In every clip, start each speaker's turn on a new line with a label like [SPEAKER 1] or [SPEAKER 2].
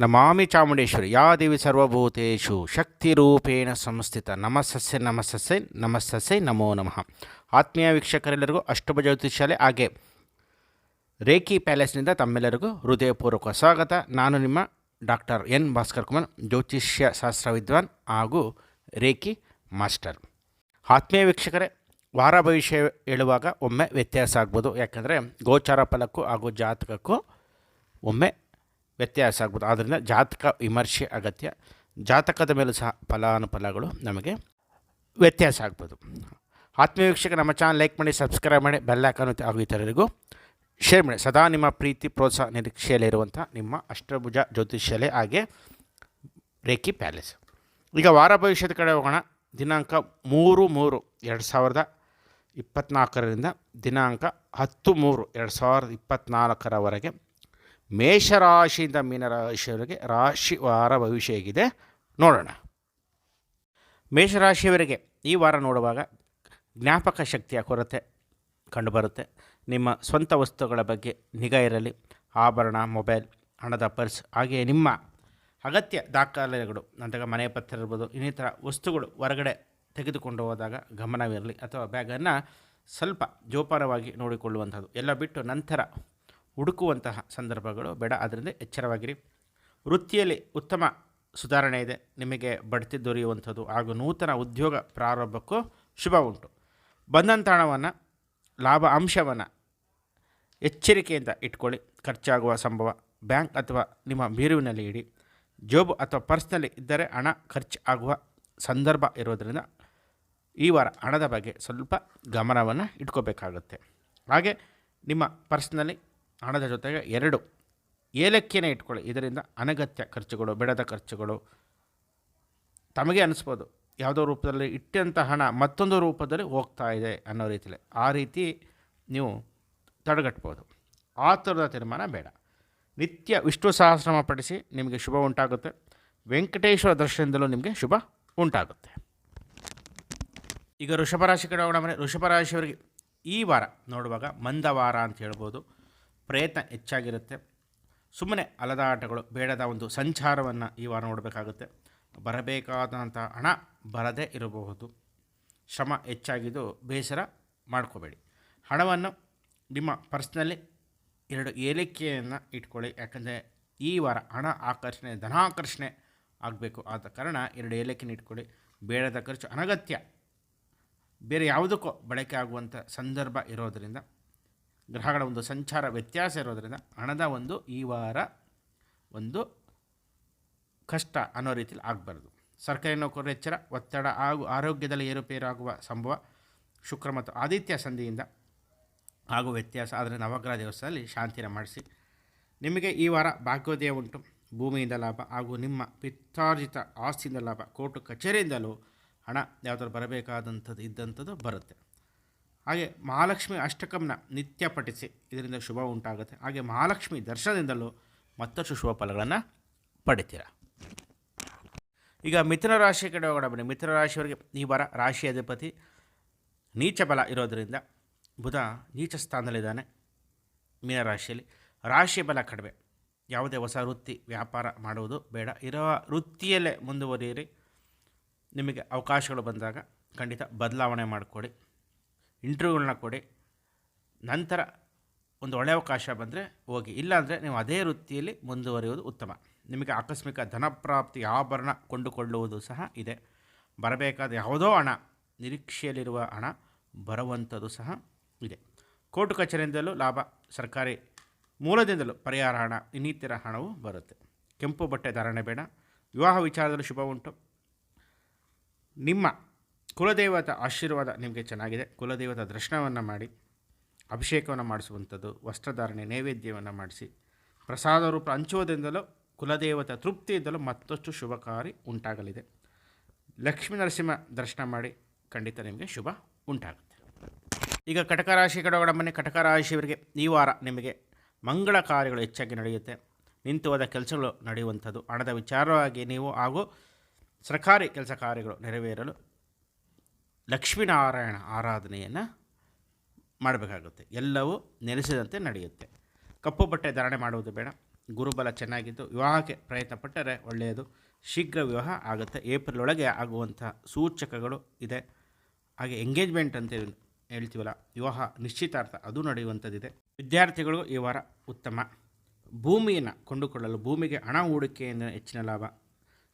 [SPEAKER 1] ನಮಾಮಿ ಚಾಮುಂಡೇಶ್ವರಿ, ಯಾ ದೇವಿ ಸರ್ವಭೂತೇಶು ಶಕ್ತಿರೂಪೇಣ ಸಂಸ್ಥಿತ ನಮಸ್ಸಸ್ಸೆ ನಮಸ್ಸಸ್ಸೆ ನಮಸ್ಸಸ್ಸೆ ನಮೋ ನಮಃ. ಆತ್ಮೀಯ ವೀಕ್ಷಕರೆಲ್ಲರಿಗೂ ಅಷ್ಟಭುಜ ಜ್ಯೋತಿಷ್ಯಾಲೆ ಹಾಗೆ ರೇಖಿ ಪ್ಯಾಲೇಸ್ನಿಂದ ತಮ್ಮೆಲ್ಲರಿಗೂ ಹೃದಯಪೂರ್ವಕ ಸ್ವಾಗತ. ನಾನು ನಿಮ್ಮ ಡಾಕ್ಟರ್ ಎನ್ ಭಾಸ್ಕರ್ ಕುಮಾರ್, ಜ್ಯೋತಿಷ್ಯ ಶಾಸ್ತ್ರ ವಿದ್ವಾನ್ ಹಾಗೂ ರೇಖಿ ಮಾಸ್ಟರ್. ಆತ್ಮೀಯ ವೀಕ್ಷಕರೇ, ವಾರ ಭವಿಷ್ಯ ಹೇಳುವಾಗ ಒಮ್ಮೆ ವ್ಯತ್ಯಾಸ ಆಗ್ಬೋದು. ಯಾಕಂದರೆ ಗೋಚಾರ ಫಲಕ್ಕೂ ಹಾಗೂ ಜಾತಕಕ್ಕೂ ಒಮ್ಮೆ ವ್ಯತ್ಯಾಸ ಆಗ್ಬೋದು. ಆದ್ದರಿಂದ ಜಾತಕ ವಿಮರ್ಶೆ ಅಗತ್ಯ. ಜಾತಕದ ಮೇಲೂ ಸಹ ಫಲಾನುಫಲಗಳು ನಮಗೆ ವ್ಯತ್ಯಾಸ ಆಗ್ಬೋದು. ಆತ್ಮವೀಕ್ಷಕ ನಮ್ಮ ಚಾನಲ್ ಲೈಕ್ ಮಾಡಿ, ಸಬ್ಸ್ಕ್ರೈಬ್ ಮಾಡಿ, ಬೆಲ್ ಒತ್ತಿ ಹಾಗೂ ಇತರರಿಗೂ ಶೇರ್ ಮಾಡಿ. ಸದಾ ನಿಮ್ಮ ಪ್ರೀತಿ, ಪ್ರೋತ್ಸಾಹ ನಿರೀಕ್ಷೆಯಲ್ಲಿರುವಂಥ ನಿಮ್ಮ ಅಷ್ಟಭುಜ ಜ್ಯೋತಿಷ್ಯಲೆ ಹಾಗೆ ರೇಖಿ ಪ್ಯಾಲೇಸ್. ಈಗ ವಾರ ಭವಿಷ್ಯದ ಕಡೆ ಹೋಗೋಣ. ದಿನಾಂಕ ಮೂರು ಮೂರು ಎರಡು ಸಾವಿರದ ಇಪ್ಪತ್ತ್ನಾಲ್ಕರಿಂದ ದಿನಾಂಕ ಹತ್ತು ಮೂರು ಎರಡು ಸಾವಿರದ ಇಪ್ಪತ್ತ್ನಾಲ್ಕರವರೆಗೆ ಮೇಷರಾಶಿಯಿಂದ ಮೀನರಾಶಿಯವರಿಗೆ ರಾಶಿ ವಾರ ಭವಿಷ್ಯ ಹೇಗಿದೆ ನೋಡೋಣ. ಮೇಷರಾಶಿಯವರಿಗೆ ಈ ವಾರ ನೋಡುವಾಗ ಜ್ಞಾಪಕ ಶಕ್ತಿಯ ಕೊರತೆ ಕಂಡುಬರುತ್ತೆ. ನಿಮ್ಮ ಸ್ವಂತ ವಸ್ತುಗಳ ಬಗ್ಗೆ ನಿಗಾ ಇರಲಿ. ಆಭರಣ, ಮೊಬೈಲ್, ಹಣದ ಪರ್ಸ್, ಹಾಗೆಯೇ ನಿಮ್ಮ ಅಗತ್ಯ ದಾಖಲೆಗಳು, ನಂತರ ಮನೆ ಪತ್ರ ಇರ್ಬೋದು, ಇನ್ನಿತರ ವಸ್ತುಗಳು ಹೊರಗಡೆ ತೆಗೆದುಕೊಂಡು ಹೋದಾಗ ಗಮನವಿರಲಿ. ಅಥವಾ ಬ್ಯಾಗನ್ನು ಸ್ವಲ್ಪ ಜೋಪಾನವಾಗಿ ನೋಡಿಕೊಳ್ಳುವಂಥದ್ದು. ಎಲ್ಲ ಬಿಟ್ಟು ನಂತರ ಹುಡುಕುವಂತಹ ಸಂದರ್ಭಗಳು ಬೇಡ. ಅದರಿಂದ ಎಚ್ಚರವಾಗಿರಿ. ವೃತ್ತಿಯಲ್ಲಿ ಉತ್ತಮ ಸುಧಾರಣೆ ಇದೆ. ನಿಮಗೆ ಬಡ್ತಿ ದೊರೆಯುವಂಥದ್ದು ಹಾಗೂ ನೂತನ ಉದ್ಯೋಗ ಪ್ರಾರಂಭಕ್ಕೂ ಶುಭ ಉಂಟು. ಬಂದಂಥ ಹಣವನ್ನು ಲಾಭ ಅಂಶವನ್ನು ಎಚ್ಚರಿಕೆಯಿಂದ ಇಟ್ಕೊಳ್ಳಿ. ಖರ್ಚಾಗುವ ಸಂಭವ ಬ್ಯಾಂಕ್ ಅಥವಾ ನಿಮ್ಮ ಬೀರುವಿನಲ್ಲಿ ಇಡಿ. ಜೋಬು ಅಥವಾ ಪರ್ಸ್ನಲ್ಲಿ ಇದ್ದರೆ ಹಣ ಖರ್ಚು ಆಗುವ ಸಂದರ್ಭ ಇರೋದರಿಂದ ಈ ವಾರ ಹಣದ ಬಗ್ಗೆ ಸ್ವಲ್ಪ ಗಮನವನ್ನು ಇಟ್ಕೋಬೇಕಾಗುತ್ತೆ. ಹಾಗೆ ನಿಮ್ಮ ಪರ್ಸ್ನಲ್ಲಿ ಹಣದ ಜೊತೆಗೆ ಎರಡು ಏಲಕ್ಕಿನೇ ಇಟ್ಕೊಳ್ಳಿ. ಇದರಿಂದ ಅನಗತ್ಯ ಖರ್ಚುಗಳು, ಬೆಳೆದ ಖರ್ಚುಗಳು ತಮಗೆ ಅನಿಸ್ಬೋದು. ಯಾವುದೋ ರೂಪದಲ್ಲಿ ಇಟ್ಟಂಥ ಹಣ ಮತ್ತೊಂದು ರೂಪದಲ್ಲಿ ಹೋಗ್ತಾ ಇದೆ ಅನ್ನೋ ರೀತಿಯಲ್ಲಿ ಆ ರೀತಿ ನೀವು ತಡೆಗಟ್ಬೋದು. ಆ ಥರದ ತೀರ್ಮಾನ ಬೇಡ. ನಿತ್ಯ ವಿಷ್ಣು ಸಹಸ್ರಮ ಪಡಿಸಿ ನಿಮಗೆ ಶುಭ ಉಂಟಾಗುತ್ತೆ. ವೆಂಕಟೇಶ್ವರ ದರ್ಶನದಲ್ಲೂ ನಿಮಗೆ ಶುಭ ಉಂಟಾಗುತ್ತೆ. ಈಗ ವೃಷಭರಾಶಿ ಕಡೆ ಹೋಗೋಣ ಅಂದರೆ ವೃಷಭರಾಶಿಯವರಿಗೆ ಈ ವಾರ ನೋಡುವಾಗ ಮಂದವಾರ ಅಂತ ಹೇಳ್ಬೋದು. ಪ್ರಯತ್ನ ಹೆಚ್ಚಾಗಿರುತ್ತೆ. ಸುಮ್ಮನೆ ಅಲದಾಟಗಳು ಬೇಡದ ಒಂದು ಸಂಚಾರವನ್ನು ಈ ವಾರ ನೋಡಬೇಕಾಗುತ್ತೆ. ಬರಬೇಕಾದಂಥ ಹಣ ಬರದೇ ಇರಬಹುದು. ಶ್ರಮ ಹೆಚ್ಚಾಗಿದ್ದು ಬೇಸರ ಮಾಡ್ಕೋಬೇಡಿ. ಹಣವನ್ನು ನಿಮ್ಮ ಪರ್ಸ್ನಲ್ಲಿ ಎರಡು ಏಲಕ್ಕಿಯನ್ನು ಇಟ್ಕೊಳ್ಳಿ. ಯಾಕಂದರೆ ಈ ವಾರ ಹಣ ಆಕರ್ಷಣೆ, ಧನಾಕರ್ಷಣೆ ಆಗಬೇಕು ಆದ ಕಾರಣ ಎರಡು ಏಲಕ್ಕಿನ ಇಟ್ಕೊಳ್ಳಿ. ಬೇಡದ ಖರ್ಚು ಅನಗತ್ಯ. ಬೇರೆ ಯಾವುದಕ್ಕೋ ಬಳಕೆ ಆಗುವಂಥ ಸಂದರ್ಭ ಇರೋದರಿಂದ ಗ್ರಹಗಳ ಒಂದು ಸಂಚಾರ ವ್ಯತ್ಯಾಸ ಇರೋದರಿಂದ ಹಣದ ಒಂದು ಈ ವಾರ ಒಂದು ಕಷ್ಟ ಅನ್ನೋ ರೀತಿಯಲ್ಲಿ ಆಗಬಾರ್ದು. ಸರ್ಕಾರಿ ನೌಕರರ ಎಚ್ಚರ, ಒತ್ತಡ ಹಾಗೂ ಆರೋಗ್ಯದಲ್ಲಿ ಏರುಪೇರಾಗುವ ಸಂಭವ ಶುಕ್ರ ಮತ್ತು ಆದಿತ್ಯ ಸಂಧಿಯಿಂದ ಆಗುವ ವ್ಯತ್ಯಾಸ. ಆದರೆ ನವಗ್ರಹ ದೇವಸ್ಥಾನದಲ್ಲಿ ಶಾಂತಿನ ಮಾಡಿಸಿ. ನಿಮಗೆ ಈ ವಾರ ಭಾಗ್ಯೋದಯ ಉಂಟು. ಭೂಮಿಯಿಂದ ಲಾಭ ಹಾಗೂ ನಿಮ್ಮ ಪಿತ್ತಾರ್ಜಿತ ಆಸ್ತಿಯಿಂದ ಲಾಭ. ಕೋರ್ಟು ಕಚೇರಿಯಿಂದಲೂ ಹಣ ಯಾವುದಾದ್ರು ಬರಬೇಕಾದಂಥದ್ದು, ಇದ್ದಂಥದ್ದು ಬರುತ್ತೆ. ಹಾಗೆ ಮಹಾಲಕ್ಷ್ಮಿ ಅಷ್ಟಕಂನ ನಿತ್ಯ ಪಠಿಸಿ ಇದರಿಂದ ಶುಭ ಉಂಟಾಗುತ್ತೆ. ಹಾಗೆ ಮಹಾಲಕ್ಷ್ಮಿ ದರ್ಶನದಿಂದಲೂ ಮತ್ತಷ್ಟು ಶುಭ ಫಲಗಳನ್ನು ಪಡಿತೀರ. ಈಗ ಮಿಥುನ ರಾಶಿ ಕಡೆ ಹೋಗೋಣ ಬನ್ನಿ. ಮಿಥುನ ರಾಶಿಯವರಿಗೆ ಈ ವಾರ ರಾಶಿ ಅಧಿಪತಿ ನೀಚ ಬಲ ಇರೋದರಿಂದ ಬುಧ ನೀಚ ಸ್ಥಾನದಲ್ಲಿದ್ದಾನೆ ಮೀನರಾಶಿಯಲ್ಲಿ ರಾಶಿ ಬಲ ಕಡಿಮೆ. ಯಾವುದೇ ಹೊಸ ವೃತ್ತಿ ವ್ಯಾಪಾರ ಮಾಡುವುದು ಬೇಡ. ಇರೋ ವೃತ್ತಿಯಲ್ಲೇ ಮುಂದುವರಿಯಿರಿ. ನಿಮಗೆ ಅವಕಾಶಗಳು ಬಂದಾಗ ಖಂಡಿತ ಬದಲಾವಣೆ ಮಾಡಿಕೊಡಿ ಇಂಟರ್ವ್ಯೂಗಳನ್ನ ಕೊಡಿ. ನಂತರ ಒಂದು ಒಳ್ಳೆಯ ಅವಕಾಶ ಬಂದರೆ ಹೋಗಿ. ಇಲ್ಲಾಂದರೆ ನೀವು ಅದೇ ವೃತ್ತಿಯಲ್ಲಿ ಮುಂದುವರಿಯುವುದು ಉತ್ತಮ. ನಿಮಗೆ ಆಕಸ್ಮಿಕ ಧನಪ್ರಾಪ್ತಿ ಆಭರಣ ಕೊಂಡುಕೊಳ್ಳುವುದು ಸಹ ಇದೆ. ಬರಬೇಕಾದ ಯಾವುದೋ ಹಣ, ನಿರೀಕ್ಷೆಯಲ್ಲಿರುವ ಹಣ ಬರುವಂಥದ್ದು ಸಹ ಇದೆ. ಕೋರ್ಟ್ ಕಚೇರಿಯಿಂದಲೂ ಲಾಭ, ಸರ್ಕಾರಿ ಮೂಲದಿಂದಲೂ ಪರಿಹಾರ ಹಣ, ಇನ್ನಿತರ ಹಣವು ಬರುತ್ತೆ. ಕೆಂಪು ಬಟ್ಟೆ ಧಾರಣೆ ಬೇಡ. ವಿವಾಹ ವಿಚಾರದಲ್ಲೂ ಶುಭ ಉಂಟು ನಿಮ್ಮ ಕುಲದೇವತ ಆಶೀರ್ವಾದ ನಿಮಗೆ ಚೆನ್ನಾಗಿದೆ. ಕುಲದೇವತ ದರ್ಶನವನ್ನು ಮಾಡಿ, ಅಭಿಷೇಕವನ್ನು ಮಾಡಿಸುವಂಥದ್ದು, ವಸ್ತ್ರಧಾರಣೆ, ನೈವೇದ್ಯವನ್ನು ಮಾಡಿಸಿ, ಪ್ರಸಾದ ರೂಪ ಹಂಚುವುದರಿಂದಲೂ, ಕುಲದೇವತ ತೃಪ್ತಿಯಿಂದಲೂ ಮತ್ತಷ್ಟು ಶುಭಕಾರಿ ಉಂಟಾಗಲಿದೆ. ಲಕ್ಷ್ಮೀ ನರಸಿಂಹ ದರ್ಶನ ಮಾಡಿ, ಖಂಡಿತ ನಿಮಗೆ ಶುಭ ಉಂಟಾಗುತ್ತೆ. ಈಗ ಕಟಕ ರಾಶಿ ಕಡೆಗಳ ಮನೆ ಕಟಕ ರಾಶಿಯವರಿಗೆ ಈ ವಾರ ನಿಮಗೆ ಮಂಗಳ ಕಾರ್ಯಗಳು ಹೆಚ್ಚಾಗಿ ನಡೆಯುತ್ತೆ. ನಿಂತು ಹೋದ ಕೆಲಸಗಳು ನಡೆಯುವಂಥದ್ದು. ಹಣದ ವಿಚಾರವಾಗಿ ನೀವು ಹಾಗೂ ಸರ್ಕಾರಿ ಕೆಲಸ ಕಾರ್ಯಗಳು ನೆರವೇರಲು ಲಕ್ಷ್ಮೀನಾರಾಯಣ ಆರಾಧನೆಯನ್ನು ಮಾಡಬೇಕಾಗುತ್ತೆ. ಎಲ್ಲವೂ ನೆಲೆಸಿದಂತೆ ನಡೆಯುತ್ತೆ. ಕಪ್ಪು ಬಟ್ಟೆ ಧಾರಣೆ ಮಾಡುವುದು ಬೇಡ. ಗುರುಬಲ ಚೆನ್ನಾಗಿದ್ದು ವಿವಾಹಕ್ಕೆ ಪ್ರಯತ್ನಪಟ್ಟರೆ ಒಳ್ಳೆಯದು. ಶೀಘ್ರ ವಿವಾಹ ಆಗುತ್ತೆ. ಏಪ್ರಿಲ್ ಒಳಗೆ ಆಗುವಂಥ ಸೂಚಕಗಳು ಇದೆ. ಹಾಗೆ ಎಂಗೇಜ್ಮೆಂಟ್ ಅಂತ ಹೇಳ್ತೀವಲ್ಲ, ವಿವಾಹ ನಿಶ್ಚಿತಾರ್ಥ ಅದು ನಡೆಯುವಂಥದ್ದಿದೆ. ವಿದ್ಯಾರ್ಥಿಗಳು ಈ ವಾರ ಉತ್ತಮ. ಭೂಮಿಯನ್ನು ಕೊಂಡುಕೊಳ್ಳಲು ಭೂಮಿಗೆ ಹಣ ಹೂಡಿಕೆಯಿಂದ ಹೆಚ್ಚಿನ ಲಾಭ,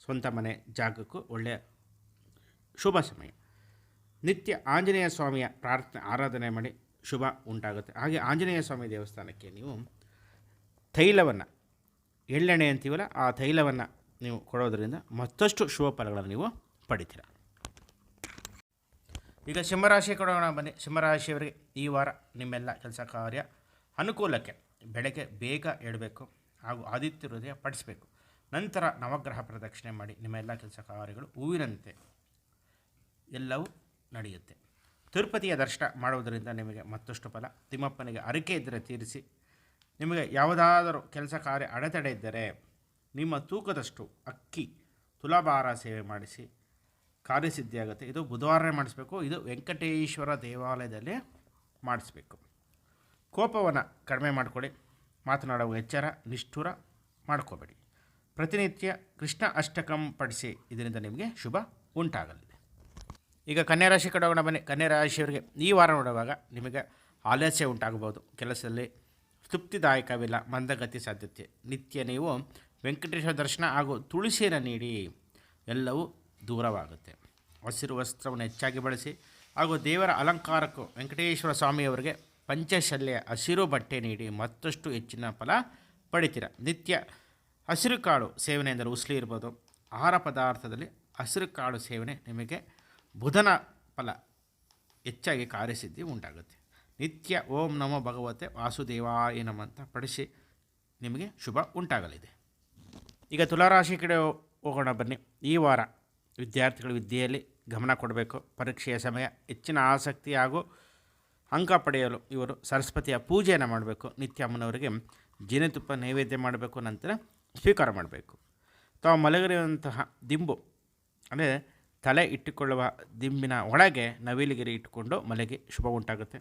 [SPEAKER 1] ಸ್ವಂತ ಮನೆ, ಜಾಗಕ್ಕೂ ಒಳ್ಳೆಯ ಶುಭ ಸಮಯ. ನಿತ್ಯ ಆಂಜನೇಯ ಸ್ವಾಮಿಯ ಪ್ರಾರ್ಥನೆ, ಆರಾಧನೆ ಮಾಡಿ ಶುಭ ಉಂಟಾಗುತ್ತೆ. ಹಾಗೆ ಆಂಜನೇಯ ಸ್ವಾಮಿ ದೇವಸ್ಥಾನಕ್ಕೆ ನೀವು ತೈಲವನ್ನು, ಎಳ್ಳೆಣ್ಣೆ ಅಂತೀವಲ್ಲ, ಆ ತೈಲವನ್ನು ನೀವು ಕೊಡೋದರಿಂದ ಮತ್ತಷ್ಟು ಶುಭ ಫಲಗಳನ್ನು ನೀವು ಪಡಿತೀರ. ಈಗ ಸಿಂಹರಾಶಿ ಕೊಡೋಣ ಬನ್ನಿ. ಸಿಂಹರಾಶಿಯವರಿಗೆ ಈ ವಾರ ನಿಮ್ಮೆಲ್ಲ ಕೆಲಸ ಕಾರ್ಯ ಅನುಕೂಲಕ್ಕೆ ಬೆಳಗ್ಗೆ ಬೇಗ ಏಳಬೇಕು ಹಾಗೂ ಆದಿತ್ಯ ಹೃದಯ ಪಡಿಸಬೇಕು ನಂತರ ನವಗ್ರಹ ಪ್ರದಕ್ಷಿಣೆ ಮಾಡಿ ನಿಮ್ಮ ಎಲ್ಲ ಕೆಲಸ ಕಾರ್ಯಗಳು ಹೂವಿನಂತೆ ಎಲ್ಲವೂ ನಡೆಯುತ್ತೆ. ತಿರುಪತಿಯ ದರ್ಶನ ಮಾಡುವುದರಿಂದ ನಿಮಗೆ ಮತ್ತಷ್ಟು ಫಲ. ತಿಮ್ಮಪ್ಪನಿಗೆ ಅರಿಕೆ ಇದ್ದರೆ ತೀರಿಸಿ. ನಿಮಗೆ ಯಾವುದಾದರೂ ಕೆಲಸ ಕಾರ್ಯ ಅಡೆತಡೆ ಇದ್ದರೆ ನಿಮ್ಮ ತೂಕದಷ್ಟು ಅಕ್ಕಿ, ತುಲಾಭಾರ ಸೇವೆ ಮಾಡಿಸಿ ಕಾರ್ಯಸಿದ್ಧಿಯಾಗುತ್ತೆ. ಇದು ಬುಧವಾರನೇ ಮಾಡಿಸ್ಬೇಕು. ಇದು ವೆಂಕಟೇಶ್ವರ ದೇವಾಲಯದಲ್ಲಿ ಮಾಡಿಸ್ಬೇಕು. ಕೋಪವನ್ನು ಕಡಿಮೆ ಮಾಡಿಕೊಡಿ ಮಾತನಾಡುವ ಎಚ್ಚರ, ನಿಷ್ಠುರ ಮಾಡ್ಕೋಬೇಡಿ. ಪ್ರತಿನಿತ್ಯ ಕೃಷ್ಣ ಅಷ್ಟಕಂ ಪಡಿಸಿ ಇದರಿಂದ ನಿಮಗೆ ಶುಭ ಉಂಟಾಗಲಿದೆ. ಈಗ ಕನ್ಯಾ ರಾಶಿ ಕಡೆ ಹೋಗೋಣ ಬನ್ನಿ. ಕನ್ಯಾ ರಾಶಿಯವರಿಗೆ ಈ ವಾರ ನೋಡುವಾಗ ನಿಮಗೆ ಆಲಸ್ಯ ಉಂಟಾಗಬಹುದು. ಕೆಲಸದಲ್ಲಿ ತೃಪ್ತಿದಾಯಕವಿಲ್ಲ, ಮಂದಗತಿ ಸಾಧ್ಯತೆ. ನಿತ್ಯ ನೀವು ವೆಂಕಟೇಶ್ವರ ದರ್ಶನ ಹಾಗೂ ತುಳಸಿಯನ್ನು ನೀಡಿ ಎಲ್ಲವೂ ದೂರವಾಗುತ್ತೆ. ಹಸಿರು ವಸ್ತ್ರವನ್ನು ಹೆಚ್ಚಾಗಿ ಬಳಸಿ ಹಾಗೂ ದೇವರ ಅಲಂಕಾರಕ್ಕೂ ವೆಂಕಟೇಶ್ವರ ಸ್ವಾಮಿಯವರಿಗೆ ಪಂಚಶಲ್ಯ ಹಸಿರು ಬಟ್ಟೆ ನೀಡಿ ಮತ್ತಷ್ಟು ಹೆಚ್ಚಿನ ಫಲ ಪಡಿತೀರ. ನಿತ್ಯ ಹಸಿರು ಕಾಳು ಎಂದರೆ ಉಸಿಲಿ ಇರ್ಬೋದು ಆಹಾರ ಪದಾರ್ಥದಲ್ಲಿ ಹಸಿರು ಕಾಳು ಸೇವನೆ ನಿಮಗೆ ಬುಧನ ಫಲ ಹೆಚ್ಚಾಗಿ ಕಾರ್ಯಸಿದ್ಧಿ ಉಂಟಾಗುತ್ತೆ. ನಿತ್ಯ ಓಂ ನಮೋ ಭಗವತೆ ವಾಸುದೇವಾಯ ನಮ ಅಂತ ಪಡಿಸಿ ನಿಮಗೆ ಶುಭ ಉಂಟಾಗಲಿದೆ. ಈಗ ತುಲಾರಾಶಿ ಕಡೆ ಹೋಗೋಣ ಬನ್ನಿ. ಈ ವಾರ ವಿದ್ಯಾರ್ಥಿಗಳು ವಿದ್ಯೆಯಲ್ಲಿ ಗಮನ ಕೊಡಬೇಕು. ಪರೀಕ್ಷೆಯ ಸಮಯ, ಹೆಚ್ಚಿನ ಆಸಕ್ತಿ ಹಾಗೂ ಅಂಕ ಪಡೆಯಲು ಇವರು ಸರಸ್ವತಿಯ ಪೂಜೆಯನ್ನು ಮಾಡಬೇಕು. ನಿತ್ಯ ಅಮ್ಮನವರಿಗೆ ಜೇನುತುಪ್ಪ ನೈವೇದ್ಯ ಮಾಡಬೇಕು. ನಂತರ ಸ್ವೀಕಾರ ಮಾಡಬೇಕು. ತಾವು ಮಲಗಿರುವಂತಹ ದಿಂಬು, ಅಂದರೆ ತಲೆ ಇಟ್ಟುಕೊಳ್ಳುವ ದಿಂಬಿನ ಒಳಗೆ ನವಿಲಿಗಿರಿ ಇಟ್ಟುಕೊಂಡು ಮಲೆಗೆ ಶುಭ ಉಂಟಾಗುತ್ತೆ.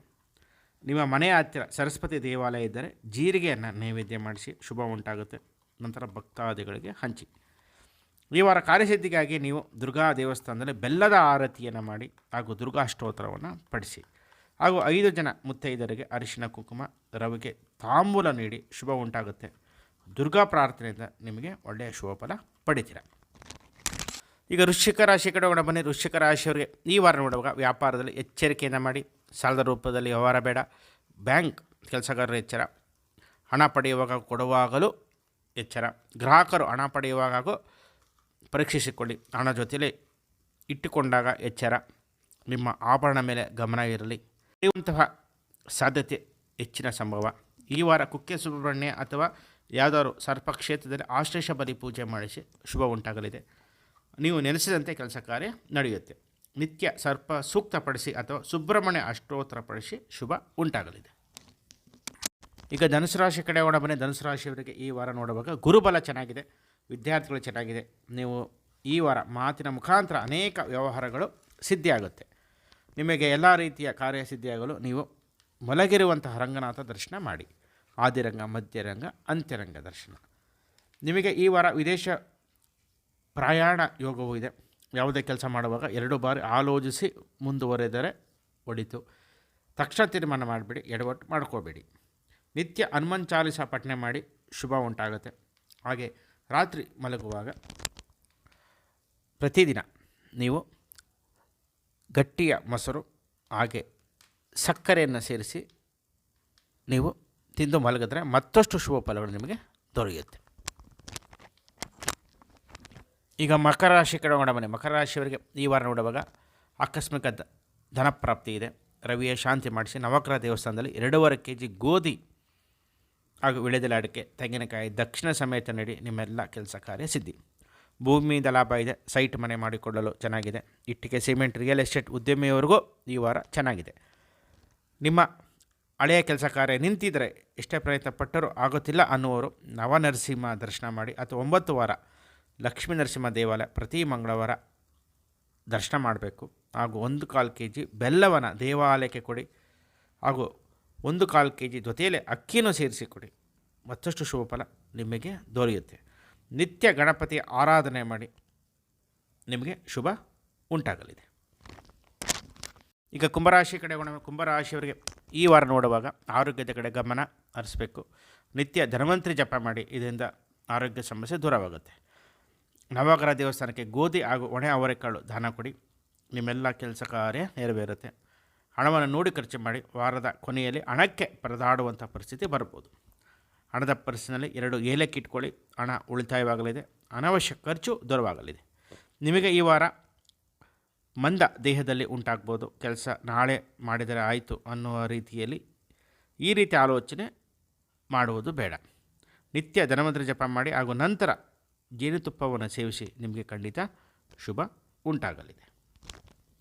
[SPEAKER 1] ನಿಮ್ಮ ಮನೆಯ ಹತ್ತಿರ ಸರಸ್ವತಿ ದೇವಾಲಯ ಇದ್ದರೆ ಜೀರಿಗೆಯನ್ನು ನೈವೇದ್ಯ ಮಾಡಿಸಿ ಶುಭ ಉಂಟಾಗುತ್ತೆ. ನಂತರ ಭಕ್ತಾದಿಗಳಿಗೆ ಹಂಚಿ. ಈ ವಾರ ಕಾರ್ಯಸಿದ್ಧಿಗಾಗಿ ನೀವು ದುರ್ಗಾ ದೇವಸ್ಥಾನದಲ್ಲಿ ಬೆಲ್ಲದ ಆರತಿಯನ್ನು ಮಾಡಿ ಹಾಗೂ ದುರ್ಗಾ ಸ್ತೋತ್ರವನ್ನು ಪಡಿಸಿ ಹಾಗೂ ಐದು ಜನ ಮುತ್ತೈದರಿಗೆ ಅರಿಶಿನ, ಕುಂಕುಮ, ರವಿಗೆ ತಾಂಬೂಲ ನೀಡಿ ಶುಭ ಉಂಟಾಗುತ್ತೆ. ದುರ್ಗಾ ಪ್ರಾರ್ಥನೆಯಿಂದ ನಿಮಗೆ ಒಳ್ಳೆಯ ಶುಭ ಫಲ ಪಡಿತೀರ. ಈಗ ವೃಶ್ಚಿಕ ರಾಶಿ ಕಡೆ ಹೋಗೋಣ, ಬನ್ನಿ. ವೃಶ್ಚಿಕ ರಾಶಿಯವರಿಗೆ ಈ ವಾರ ನೋಡುವಾಗ ವ್ಯಾಪಾರದಲ್ಲಿ ಎಚ್ಚರಿಕೆಯನ್ನು ಮಾಡಿ. ಸಾಲದ ರೂಪದಲ್ಲಿ ವ್ಯವಹಾರ ಬೇಡ. ಬ್ಯಾಂಕ್ ಕೆಲಸಗಾರರ ಎಚ್ಚರ. ಹಣ ಪಡೆಯುವಾಗ ಕೊಡುವಾಗಲೂ ಎಚ್ಚರ. ಗ್ರಾಹಕರು ಹಣ ಪಡೆಯುವಾಗ ಪರೀಕ್ಷಿಸಿಕೊಳ್ಳಿ. ಹಣ ಜೊತೆಯಲ್ಲಿ ಇಟ್ಟುಕೊಂಡಾಗ ಎಚ್ಚರ. ನಿಮ್ಮ ಆಭರಣ ಮೇಲೆ ಗಮನ ಇರಲಿ. ಇರುವಂತಹ ಸಾಧ್ಯತೆ ಹೆಚ್ಚಿನ ಸಂಭವ. ಈ ವಾರ ಕುಕ್ಕೆ ಸುಬ್ರಹ್ಮಣ್ಯ ಅಥವಾ ಯಾವುದಾದ್ರು ಸರ್ಪಕ್ಷೇತ್ರದಲ್ಲಿ ಆಶ್ಲೇಷ ಬಲಿ ಪೂಜೆ ಮಾಡಿಸಿ ಶುಭ ಉಂಟಾಗಲಿದೆ. ನೀವು ನೆನೆಸಿದಂತೆ ಕೆಲಸ ಕಾರ್ಯ ನಡೆಯುತ್ತೆ. ನಿತ್ಯ ಸರ್ಪ ಸೂಕ್ತ ಪಡಿಸಿ ಅಥವಾ ಸುಬ್ರಹ್ಮಣ್ಯ ಅಷ್ಟೋತ್ತರ ಪಡಿಸಿ ಶುಭ ಉಂಟಾಗಲಿದೆ. ಈಗ ಧನುಸು ರಾಶಿ ಕಡೆ ಹೋಗೋಣ, ಬನ್ನಿ. ಧನುಸು ರಾಶಿಯವರಿಗೆ ಈ ವಾರ ನೋಡುವಾಗ ಗುರುಬಲ ಚೆನ್ನಾಗಿದೆ. ವಿದ್ಯಾರ್ಥಿಗಳು ಚೆನ್ನಾಗಿದೆ. ನೀವು ಈ ವಾರ ಮಾತಿನ ಮುಖಾಂತರ ಅನೇಕ ವ್ಯವಹಾರಗಳು ಸಿದ್ಧಿಯಾಗುತ್ತೆ. ನಿಮಗೆ ಎಲ್ಲ ರೀತಿಯ ಕಾರ್ಯ ಸಿದ್ಧಿಯಾಗಲು ನೀವು ಮಲಗಿರುವಂತಹ ರಂಗನಾಥ ದರ್ಶನ ಮಾಡಿ. ಆದಿರಂಗ, ಮಧ್ಯರಂಗ, ಅಂತ್ಯರಂಗ ದರ್ಶನ. ನಿಮಗೆ ಈ ವಾರ ವಿದೇಶ ಪ್ರಯಾಣ ಯೋಗವೂ ಇದೆ. ಯಾವುದೇ ಕೆಲಸ ಮಾಡುವಾಗ ಎರಡು ಬಾರಿ ಆಲೋಚಿಸಿ ಮುಂದುವರೆದರೆ ಒಡಿತು ತಕ್ಷಣ ತೀರ್ಮಾನ ಮಾಡಿಬಿಡಿ, ಎಡವಟ್ಟು ಮಾಡ್ಕೋಬೇಡಿ. ನಿತ್ಯ ಹನುಮನ್ ಚಾಲಿಸ ಪಠನೆ ಮಾಡಿ ಶುಭ ಉಂಟಾಗುತ್ತೆ. ಹಾಗೆ ರಾತ್ರಿ ಮಲಗುವಾಗ ಪ್ರತಿದಿನ ನೀವು ಗಟ್ಟಿಯ ಮೊಸರು, ಹಾಗೆ ಸಕ್ಕರೆಯನ್ನು ಸೇರಿಸಿ ನೀವು ತಿಂದು ಮಲಗಿದ್ರೆ ಮತ್ತಷ್ಟು ಶುಭ ಫಲಗಳು ನಿಮಗೆ ದೊರೆಯುತ್ತೆ. ಈಗ ಮಕರ ರಾಶಿ ಕಡೆ ನೋಡ ಬನ್ನಿ. ಮಕರ ರಾಶಿಯವರಿಗೆ ಈ ವಾರ ನೋಡುವಾಗ ಆಕಸ್ಮಿಕ ಧನಪ್ರಾಪ್ತಿ ಇದೆ. ರವಿಯ ಶಾಂತಿ ಮಾಡಿಸಿ ನವಗ್ರಹ ದೇವಸ್ಥಾನದಲ್ಲಿ ಎರಡೂವರೆ ಕೆ ಜಿ ಗೋಧಿ ಹಾಗೂ ವಿಳೆದೆಲೆ ಅಡಿಕೆ ತೆಂಗಿನಕಾಯಿ ದಕ್ಷಿಣ ಸಮೇತ ನೀಡಿ ನಿಮ್ಮೆಲ್ಲ ಕೆಲಸ ಕಾರ್ಯ ಸಿದ್ಧಿ. ಭೂಮಿಯಿಂದ ಲಾಭ ಇದೆ. ಸೈಟ್ ಮನೆ ಮಾಡಿಕೊಳ್ಳಲು ಚೆನ್ನಾಗಿದೆ. ಇಟ್ಟಿಗೆ, ಸಿಮೆಂಟ್, ರಿಯಲ್ ಎಸ್ಟೇಟ್ ಉದ್ಯಮಿಯವರೆಗೂ ಈ ವಾರ ಚೆನ್ನಾಗಿದೆ. ನಿಮ್ಮ ಹಳೆಯ ಕೆಲಸ ಕಾರ್ಯ ನಿಂತಿದ್ದರೆ ಎಷ್ಟೇ ಪ್ರಯತ್ನ ಪಟ್ಟರೂ ಆಗುತ್ತಿಲ್ಲ ಅನ್ನುವರು ನವನರಸಿಂಹ ದರ್ಶನ ಮಾಡಿ ಅಥವಾ ಒಂಬತ್ತು ವಾರ ಲಕ್ಷ್ಮೀ ನರಸಿಂಹ ದೇವಾಲಯ ಪ್ರತಿ ಮಂಗಳವಾರ ದರ್ಶನ ಮಾಡಬೇಕು. ಹಾಗೂ ಒಂದು ಕಾಲು ಕೆ ಜಿ ಬೆಲ್ಲವನ್ನು ದೇವಾಲಯಕ್ಕೆ ಕೊಡಿ. ಹಾಗೂ ಒಂದು ಕಾಲು ಕೆ ಜಿ ಜೊತೆಯಲ್ಲೇ ಅಕ್ಕಿನೂ ಸೇರಿಸಿ ಕೊಡಿ. ಮತ್ತಷ್ಟು ಶುಭ ಫಲ ನಿಮಗೆ ದೊರೆಯುತ್ತೆ. ನಿತ್ಯ ಗಣಪತಿ ಆರಾಧನೆ ಮಾಡಿ ನಿಮಗೆ ಶುಭ ಉಂಟಾಗಲಿದೆ. ಈಗ ಕುಂಭರಾಶಿ ಕಡೆ ಗುಣ ಕುಂಭರಾಶಿಯವರಿಗೆ ಈ ವಾರ ನೋಡುವಾಗ ಆರೋಗ್ಯದ ಕಡೆ ಗಮನ ಹರಿಸಬೇಕು. ನಿತ್ಯ ಧನ್ವಂತರಿ ಜಪ ಮಾಡಿ ಇದರಿಂದ ಆರೋಗ್ಯ ಸಮಸ್ಯೆ ದೂರವಾಗುತ್ತೆ. ನವಗ್ರಹ ದೇವಸ್ಥಾನಕ್ಕೆ ಗೋಧಿ ಹಾಗೂ ಒಣೆ ಅವರೆಕಾಳು ದಾನ ಕೊಡಿ. ನಿಮ್ಮೆಲ್ಲ ಕೆಲಸ ಕಾರ್ಯ ನೆರವೇರುತ್ತೆ. ಹಣವನ್ನು ನೋಡಿ ಖರ್ಚು ಮಾಡಿ ವಾರದ ಕೊನೆಯಲ್ಲಿ ಹಣಕ್ಕೆ ಪರದಾಡುವಂಥ ಪರಿಸ್ಥಿತಿ ಬರ್ಬೋದು. ಹಣದ ಪರ್ಸಿನಲ್ಲಿ ಎರಡು ಏಲಕ್ಕಿ ಇಟ್ಕೊಳ್ಳಿ. ಹಣ ಉಳಿತಾಯವಾಗಲಿದೆ. ಅನಾವಶ್ಯಕ ಖರ್ಚು ದೂರವಾಗಲಿದೆ. ನಿಮಗೆ ಈ ವಾರ ಮಂದ ದೇಹದಲ್ಲಿ ಉಂಟಾಗ್ಬೋದು. ಕೆಲಸ ನಾಳೆ ಮಾಡಿದರೆ ಆಯಿತು ಅನ್ನುವ ರೀತಿಯಲ್ಲಿ ಈ ರೀತಿ ಆಲೋಚನೆ ಮಾಡುವುದು ಬೇಡ. ನಿತ್ಯ ಧನವಂತರ ಜಪ ಮಾಡಿ ಹಾಗೂ ನಂತರ ಜೇನುತುಪ್ಪವನ್ನು ಸೇವಿಸಿ ನಿಮಗೆ ಖಂಡಿತ ಶುಭ ಉಂಟಾಗಲಿದೆ.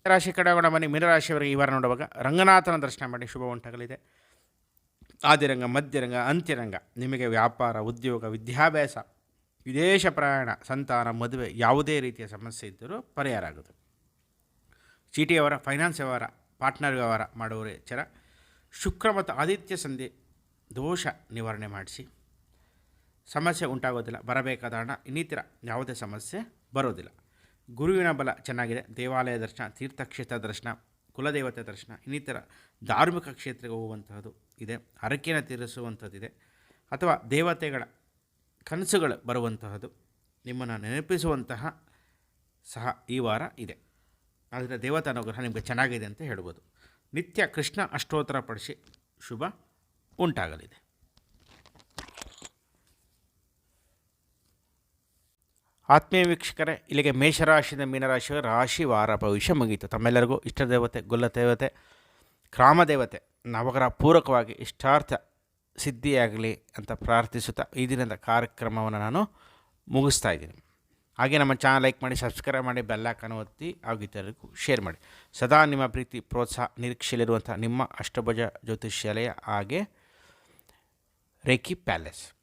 [SPEAKER 1] ರಾಶಿ ಕಡೆಗೋಣ ಮನೆ ಮೀನರಾಶಿಯವರಿಗೆ ಈ ವಾರ ನೋಡುವಾಗ ರಂಗನಾಥನ ದರ್ಶನ ಮಾಡಿ ಶುಭ ಉಂಟಾಗಲಿದೆ. ಆದಿರಂಗ, ಮಧ್ಯರಂಗ, ಅಂತ್ಯರಂಗ, ನಿಮಗೆ ವ್ಯಾಪಾರ, ಉದ್ಯೋಗ, ವಿದ್ಯಾಭ್ಯಾಸ, ವಿದೇಶ ಪ್ರಯಾಣ, ಸಂತಾನ, ಮದುವೆ ಯಾವುದೇ ರೀತಿಯ ಸಮಸ್ಯೆ ಇದ್ದರೂ ಪರಿಹಾರ ಆಗುತ್ತೆ. ಚೀಟಿ ಅವರ ಫೈನಾನ್ಸ್ ವ್ಯವಹಾರ, ಪಾರ್ಟ್ನರ್ ವ್ಯವಹಾರ ಮಾಡುವವರ ಎಚ್ಚರ ಶುಕ್ರ ಮತ್ತು ಆದಿತ್ಯ ಸಂಧಿ ದೋಷ ನಿವಾರಣೆ ಮಾಡಿಸಿ ಸಮಸ್ಯೆ ಉಂಟಾಗೋದಿಲ್ಲ, ಬರಬೇಕಾದ ಹಣ, ಇನ್ನಿತರ ಯಾವುದೇ ಸಮಸ್ಯೆ ಬರೋದಿಲ್ಲ. ಗುರುವಿನ ಬಲ ಚೆನ್ನಾಗಿದೆ, ದೇವಾಲಯ ದರ್ಶನ, ತೀರ್ಥಕ್ಷೇತ್ರ ದರ್ಶನ, ಕುಲದೇವತೆ ದರ್ಶನ, ಇನ್ನಿತರ ಧಾರ್ಮಿಕ ಕ್ಷೇತ್ರಕ್ಕೆ ಹೋಗುವಂತಹದ್ದು ಇದೆ, ಹರಕೆಯನ್ನು ತೀರಿಸುವಂಥದ್ದಿದೆ ಅಥವಾ ದೇವತೆಗಳ ಕನಸುಗಳು ಬರುವಂತಹದ್ದು ನಿಮ್ಮನ್ನು ನೆನಪಿಸುವಂತಹ ಸಹ ಈ ವಾರ ಇದೆ. ಆದರೆ ದೇವತಾ ಅನುಗ್ರಹ ನಿಮಗೆ ಚೆನ್ನಾಗಿದೆ ಅಂತ ಹೇಳ್ಬೋದು. ನಿತ್ಯ ಕೃಷ್ಣ ಅಷ್ಟೋತ್ತರ ಪಡಿಸಿ ಶುಭ ಉಂಟಾಗಲಿದೆ. ಆತ್ಮೀಯ ವೀಕ್ಷಕರೇ, ಇಲ್ಲಿಗೆ ಮೇಷರಾಶಿಯಿಂದ ಮೀನರಾಶಿಯ ರಾಶಿ ವಾರ ಭವಿಷ್ಯ ಮುಗಿಯಿತು. ತಮ್ಮೆಲ್ಲರಿಗೂ ಇಷ್ಟ ದೇವತೆ ಗುಲ್ಲ ದೇವತೆ ಗ್ರಾಮ ದೇವತೆ ನವಗ್ರಹ ಪೂರಕವಾಗಿ ಇಷ್ಟಾರ್ಥ ಸಿದ್ಧಿಯಾಗಲಿ ಅಂತ ಪ್ರಾರ್ಥಿಸುತ್ತಾ ಈ ದಿನದ ಕಾರ್ಯಕ್ರಮವನ್ನು ನಾನು ಮುಗಿಸ್ತಾ ಇದ್ದೀನಿ. ಹಾಗೆ ನಮ್ಮ ಚಾನಲ್ ಲೈಕ್ ಮಾಡಿ, ಸಬ್ಸ್ಕ್ರೈಬ್ ಮಾಡಿ ಬೆಲ್ಲ ಒತ್ತಿ ಇತರರಿಗೂ ಶೇರ್ ಮಾಡಿ. ಸದಾ ನಿಮ್ಮ ಪ್ರೀತಿ, ಪ್ರೋತ್ಸಾಹ, ನಿರೀಕ್ಷೆಯಲ್ಲಿರುವಂಥ ನಿಮ್ಮ ಅಷ್ಟಭುಜ ಜ್ಯೋತಿಷ್ಯಾಲಯ ಹಾಗೆ ರೇಖಿ ಪ್ಯಾಲೇಸ್.